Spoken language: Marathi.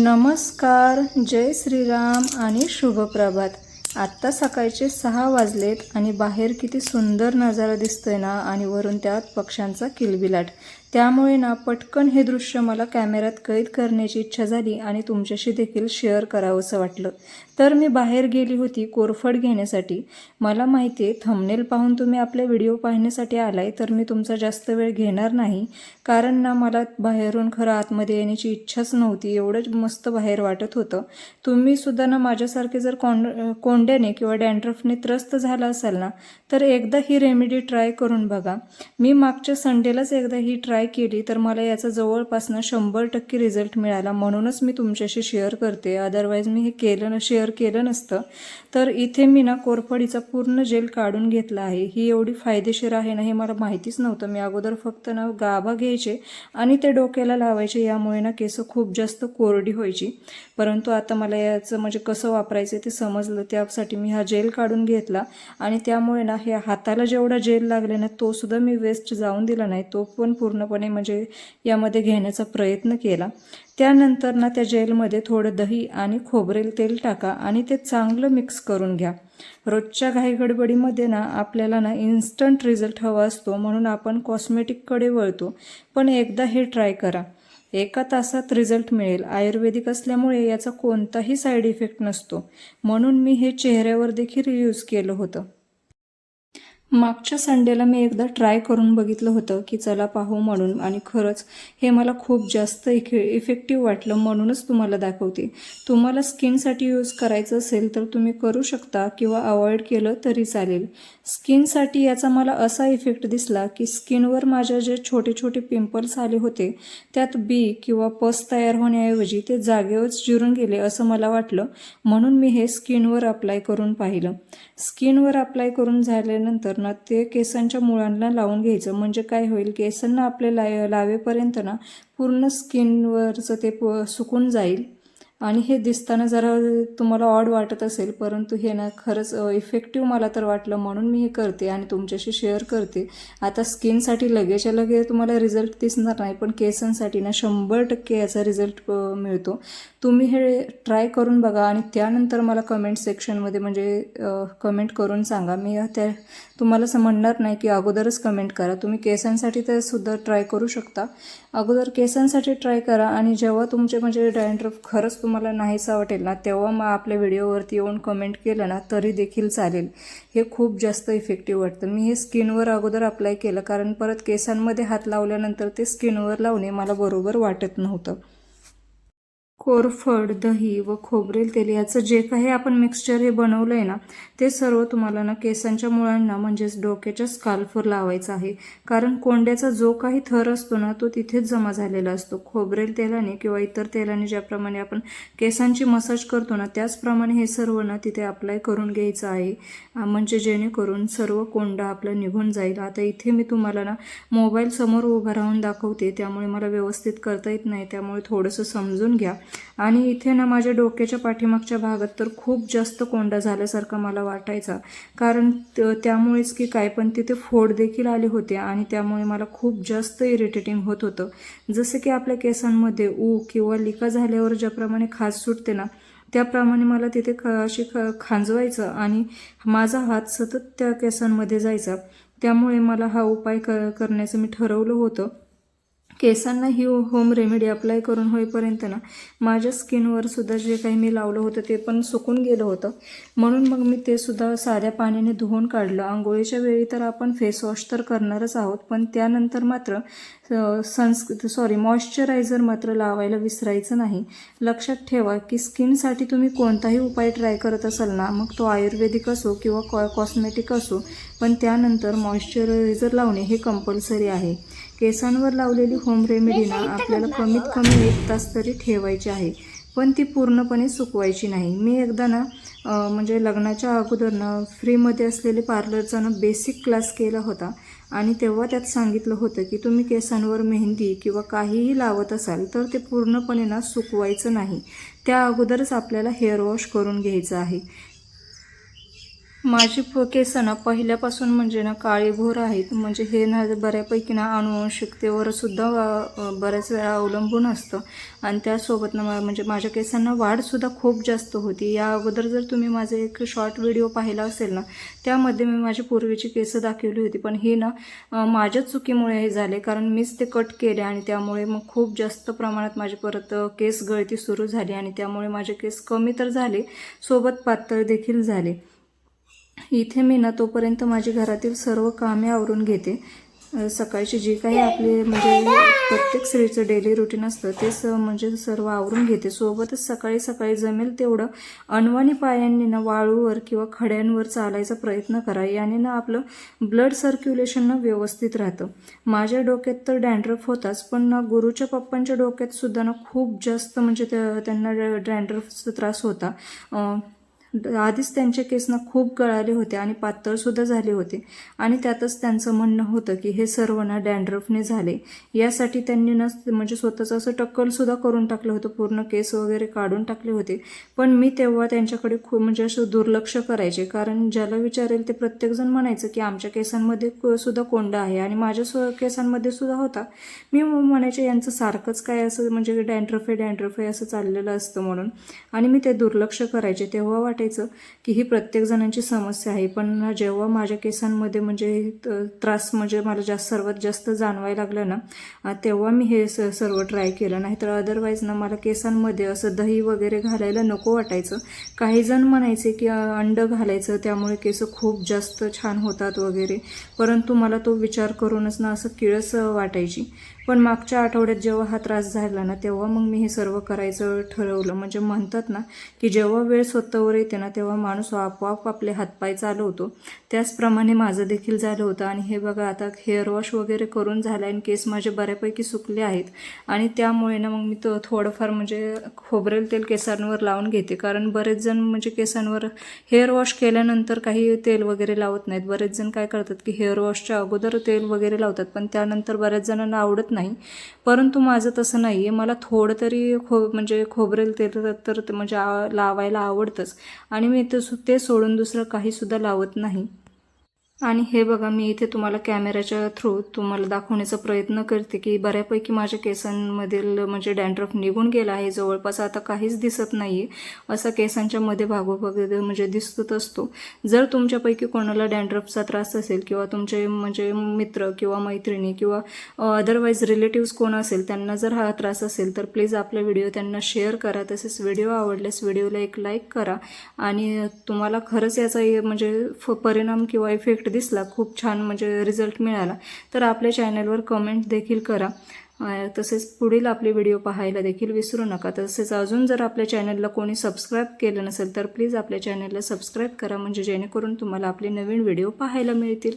नमस्कार जय श्रीराम आणि शुभप्रभात आत्ता सकाळचे सहा वाजलेत आणि बाहेर किती सुंदर नजारा दिसतोय ना आणि वरून त्यात पक्ष्यांचा किलबिलाट. त्यामुळे ना पटकन हे दृश्य मला कॅमेऱ्यात कैद करण्याची इच्छा झाली आणि तुमच्याशी देखील शेअर करावंसं वाटलं. तर मी बाहेर गेली होती कोरफड घेण्यासाठी. मला माहिती आहे थंबनेल पाहून तुम्ही आपले व्हिडिओ पाहण्यासाठी आलाय तर मी तुमचा जास्त वेळ घेणार नाही. कारण ना मला बाहेरून खरं आतमध्ये येण्याची इच्छाच नव्हती एवढंच मस्त बाहेर वाटत होतं. तुम्ही सुद्धा ना माझ्यासारखे जर कोंड कोंड्याने किंवा डॅन्ड्रफने त्रस्त झाला असाल ना तर एकदा ही रेमेडी ट्राय करून बघा. मी मागच्या संडेलाच एकदा ही ट्राय केली तर मला याचा जवळपासनं शंभर टक्के रिझल्ट मिळाला. म्हणूनच मी तुमच्याशी शेअर करते. अदरवाईज मी हे केलं न शेअर केलं नसतं. तर इथे मी ना कोरफडीचा पूर्ण जेल काढून घेतला आहे. ही एवढी फायदेशीर आहे ना हे मला माहितीच नव्हतं. मी अगोदर फक्त ना गाभा घ्यायचे आणि ते डोक्याला लावायचे. यामुळे ना केस खूप जास्त कोरडी व्हायची. परंतु आता मला याचं म्हणजे कसं वापरायचं ते समजलं. त्यासाठी मी हा जेल काढून घेतला आणि त्यामुळे ना हे हाताला जेवढा जेल लागले ना तो सुद्धा मी वेस्ट जाऊन दिला नाही. तो पण पूर्णपणे म्हणजे यामध्ये घेण्याचा प्रयत्न केला. त्यानंतर ना त्या जेलमध्ये थोडं दही आणि खोबरेल तेल टाका आणि ते चांगलं मिक्स करून घ्या. रोजच्या घाईगडबडीमध्ये ना आपल्याला ना इन्स्टंट रिझल्ट हवा असतो म्हणून आपण कॉस्मेटिककडे वळतो. पण एकदा हे ट्राय करा. एका तासात रिझल्ट मिळेल. आयुर्वेदिक असल्यामुळे याचा कोणताही साईड इफेक्ट नसतो. म्हणून मी हे चेहऱ्यावर देखील यूज केलं होतं. मागच्या संडेला मी एकदा ट्राय करून बघितलं होतं की चला पाहू म्हणून. आणि खरंच हे मला खूप जास्त इफे इफेक्टिव्ह वाटलं म्हणूनच तुम्हाला दाखवते. तुम्हाला स्किनसाठी यूज करायचं असेल तर तुम्ही करू शकता किंवा अवॉइड केलं तरी चालेल. स्किनसाठी याचा मला असा इफेक्ट दिसला की स्किनवर माझ्या जे छोटे छोटे पिंपल्स आले होते त्यात बी किंवा पस तयार होण्याऐवजी ते जागेवरच जिरून गेले असं मला वाटलं. म्हणून मी हे स्किनवर अप्लाय करून पाहिलं. स्किनवर अप्लाय करून झाल्यानंतर ना ते केसांच्या मुळांना लावून घ्यायचं. म्हणजे काय होईल केसांना आपले लाय लावेपर्यंत ना पूर्ण स्किनवरचं ते प सुकून जाईल. आणि हे दिसताना जरा तुम्हाला ऑड वाटत असेल परंतु हे ना खरंच इफेक्टिव्ह मला तर वाटलं म्हणून मी हे करते आणि तुमच्याशी शेअर करते. आता स्किनसाठी लगेच्या लगे तुम्हाला रिझल्ट दिसणार नाही पण केसांसाठी ना शंभर टक्के याचा रिझल्ट मिळतो. तुम्ही हे ट्राय करून बघा आणि त्यानंतर मला कमेंट सेक्शनमध्ये म्हणजे कमेंट करून सांगा. मी त्या तुम्हाला असं म्हणणार नाही की अगोदरच कमेंट करा. तुम्ही केसांसाठी तर सुद्धा ट्राय करू शकता. अगोदर केसांसाठी ट्राय करा आणि जेव्हा तुमचे म्हणजे डॅन्ड्रफ खरंच तुम तुम्हाला नाहीसा वाटेल ना तेव्हा मग आपल्या व्हिडिओवरती येऊन कमेंट केलं ना तरी देखील चालेल. हे खूप जास्त इफेक्टिव्ह वाटतं. मी हे स्किनवर अगोदर अप्लाय केलं कारण परत केसांमध्ये हात लावल्यानंतर ते स्किनवर लावणे मला बरोबर वाटत नव्हतं. कोरफड दही व खोबरेल तेल याचं जे काही आपण मिक्सचर हे बनवलं आहे ना ते सर्व तुम्हाला ना केसांच्या मुळांना म्हणजेच डोक्याच्या स्काल्फवर लावायचं आहे. कारण कोंड्याचा जो काही थर असतो ना तो तिथेच जमा झालेला असतो. खोबरेल तेलाने किंवा इतर तेलाने ज्याप्रमाणे आपण केसांची मसाज करतो ना त्याचप्रमाणे हे सर्व ना तिथे अप्लाय करून घ्यायचं आहे. म्हणजे जेणेकरून सर्व कोंडा आपला निघून जाईल. आता इथे मी तुम्हाला ना मोबाईल समोर उभं राहून दाखवते त्यामुळे मला व्यवस्थित करता येत नाही त्यामुळे थोडंसं समजून घ्या. आणि इथे ना माझ्या डोक्याच्या पाठीमागच्या भागात तर खूप जास्त कोंडा झाल्यासारखा मला वाटायचा. कारण त्यामुळेच की काय पण तिथे फोड देखील आले होते आणि त्यामुळे मला खूप जास्त इरिटेटिंग होत होतं. जसं की आपल्या केसांमध्ये ऊ किंवा लिका झाल्यावर ज्याप्रमाणे खाज सुटते ना त्याप्रमाणे मला तिथे ख अशी ख खांजवायचं आणि माझा हात सतत त्या केसांमध्ये जायचा. त्यामुळे मला हा उपाय क करण्याचं मी ठरवलं होतं. केसांना ही होम रेमेडी अप्लाय करून होईपर्यंत ना माझ्या स्किनवर सुद्धा जे काही मी लावलं होतं ते पण सुकून गेलं होतं. म्हणून मग मी ते सुद्धा साध्या पाण्याने धुवून काढलं. आंघोळीच्या वेळी तर आपण फेस वॉश तर करणारच आहोत पण त्यानंतर मात्र सन्स सॉरी मॉइश्चरायझर मात्र लावायला विसरायचं नाही. लक्षात ठेवा की स्किनसाठी तुम्ही कोणताही उपाय ट्राय करत असाल ना मग तो आयुर्वेदिक असो किंवा कॉ कॉस्मेटिक असो पण त्यानंतर मॉइश्चरायझर लावणे हे कंपल्सरी आहे. केसांवर लावलेली होम रेमेडी ना आपल्याला कमीत कमी एक तास तरी ठेवायची आहे. पण ती पूर्णपणे सुकवायची नाही. मी एकदा ना म्हणजे लग्नाच्या अगोदर ना फ्रीमध्ये असलेले पार्लरचा ना बेसिक क्लास केला होता. आणि तेव्हा त्यात सांगितलं होतं की तुम्ही केसांवर मेहंदी किंवा काहीही लावत असाल तर ते पूर्णपणे ना सुकवायचं नाही. त्या अगोदरच आपल्याला हेअर वॉश करून घ्यायचं आहे. माझी प- केस ना पहिल्यापासून म्हणजे ना काळीभोर आहेत. म्हणजे हे ना बऱ्यापैकी ना अनुवंशिकतेवर सुद्धा बऱ्याच वेळा अवलंबून असतं. आणि त्यासोबत ना मा- म्हणजे माझ्या केसांना वाढसुद्धा खूप जास्त होती. या अगोदर जर तुम्ही माझे एक शॉर्ट व्हिडिओ पाहिला असेल ना त्यामध्ये मी माझी पूर्वीची केस दाखवली होती. पण हे ना माझ्या माझ्याच चुकीमुळे हे झाले. कारण मीच ते कट केले आणि त्यामुळे मग खूप जास्त प्रमाणात माझी परत केस गळती सुरू झाली आणि त्यामुळे माझे केस कमी तर झाले सोबत पातळ देखील झाले. इथे मी ना तोपर्यंत माझी घरातील सर्व कामे आवरून घेते. सकाळची जी काही आपली म्हणजे प्रत्येक स्त्रीचं डेली रुटीन असतं ते स म्हणजे सर्व आवरून घेते. सोबतच सकाळी सकाळी जमेल तेवढं अनवाणी पायांनी ना वाळूवर किंवा खड्यांवर चालायचा प्रयत्न करा. याने ना आपलं ब्लड सर्क्युलेशन ना व्यवस्थित राहतं. माझ्या डोक्यात तर डँड्रफ होताच पण ना गुरुच्या पप्पांच्या डोक्यात सुद्धा ना खूप जास्त म्हणजे त्या- त्यांना डॅन्ड्रफचा त्रास होता. आधीच त्यांचे केस ना खूप गळाले होते आणि पातळसुद्धा झाले होते. आणि त्यातच त्यांचं म्हणणं होतं की हे सर्व ना डॅन्ड्रफने झाले. यासाठी त्यांनी ना म्हणजे स्वतःचं असं टक्कलसुद्धा करून टाकलं होतं पूर्ण केस वगैरे काढून टाकले होते. पण मी तेव्हा त्यांच्याकडे खूप म्हणजे असं दुर्लक्ष करायचे कारण ज्याला विचारेल ते प्रत्येकजण म्हणायचं की आमच्या केसांमध्ये क- सुद्धा कोंडा आहे आणि माझ्या स्व केसांमध्ये सुद्धा होता. मी म्हणायचे यांचं सारखंच काय असं म्हणजे डॅन्ड्रफ आहे डॅन्ड्रफ आहे असं चाललेलं असतं म्हणून. आणि मी ते दुर्लक्ष करायचे. तेव्हा वाटायचं की ही प्रत्येक जणांची समस्या आहे. पण जेव्हा माझ्या केसांमध्ये म्हणजे त्रास म्हणजे मला जास्त सर्वात जास्त जाणवायला लागलं ना तेव्हा मी हे स सर्व ट्राय केलं. नाहीतर अदरवाईज ना मला केसांमध्ये असं दही वगैरे घालायला नको वाटायचं. काही जण म्हणायचे की अंड घालायचं त्यामुळे केस खूप जास्त छान होतात वगैरे. परंतु मला तो विचार करूनच ना असं किळस वाटायची. पण मागच्या आठवड्यात जेव्हा हा त्रास झाला ना तेव्हा मग मी हे सर्व करायचं ठरवलं. म्हणजे म्हणतात ना की जेव्हा वेळ स्वतःवर येते ना तेव्हा माणूस आपोआप आपले हातपाय चालवतो. त्याचप्रमाणे माझं देखील झालं होतं. आणि हे बघा आता हेअर वॉश वगैरे करून झालं आणि केस माझे बऱ्यापैकी सुकले आहेत. आणि त्यामुळे ना मग मी तो थोडंफार म्हणजे खोबरेल तेल केसांवर लावून घेते. कारण बरेच जण म्हणजे केसांवर हेअर वॉश केल्यानंतर काही तेल वगैरे लावत नाहीत. बरेच जण काय करतात की हेअर वॉशच्या अगोदर तेल वगैरे लावतात. पण त्यानंतर बऱ्याच जणांना आवडत नाही. परंतु माझं तसं नाही आहे मला थोडं तरी खो म्हणजे खोबरेल तेल तर तर ते म्हणजे लावायला आवडतंच. आणि मी ते सु- ते सोडून दुसरं काहीसुद्धा लावत नाही. आणि हे बघा मी इथे तुम्हाला कॅमेऱ्याच्या थ्रू तुम्हाला दाखवण्याचा प्रयत्न करते की बऱ्यापैकी माझ्या केसांमधील म्हणजे डॅन्ड्रफ निघून गेला आहे. जवळपास आता काहीच दिसत नाही आहे असा केसांच्या मध्ये भागोभाग म्हणजे दिसतच असतो. जर तुमच्यापैकी कोणाला डॅन्ड्रफचा त्रास असेल किंवा तुमचे म्हणजे मित्र किंवा मैत्रिणी किंवा अदरवाईज रिलेटिव्स कोण असेल त्यांना जर हा त्रास असेल तर प्लीज आपला व्हिडिओ त्यांना शेअर करा. तसेच व्हिडिओ आवडल्यास व्हिडिओला एक लाईक करा. आणि तुम्हाला खरंच याचा म्हणजे फ- परिणाम किंवा इफेक्ट दिसला खूप छान म्हणजे रिझल्ट मिळाला. तर आपल्या चॅनलवर कमेंट देखील करा. तसेच पुढील आपले व्हिडिओ पाहायला देखील विसरू नका. तसेच अजून जर आपल्या चॅनलला कोणी सबस्क्राईब केलं नसेल तर प्लीज आपल्या चॅनलला सबस्क्राईब करा. म्हणजे जेणेकरून तुम्हाला आपले नवीन व्हिडिओ पाहायला मिळतील.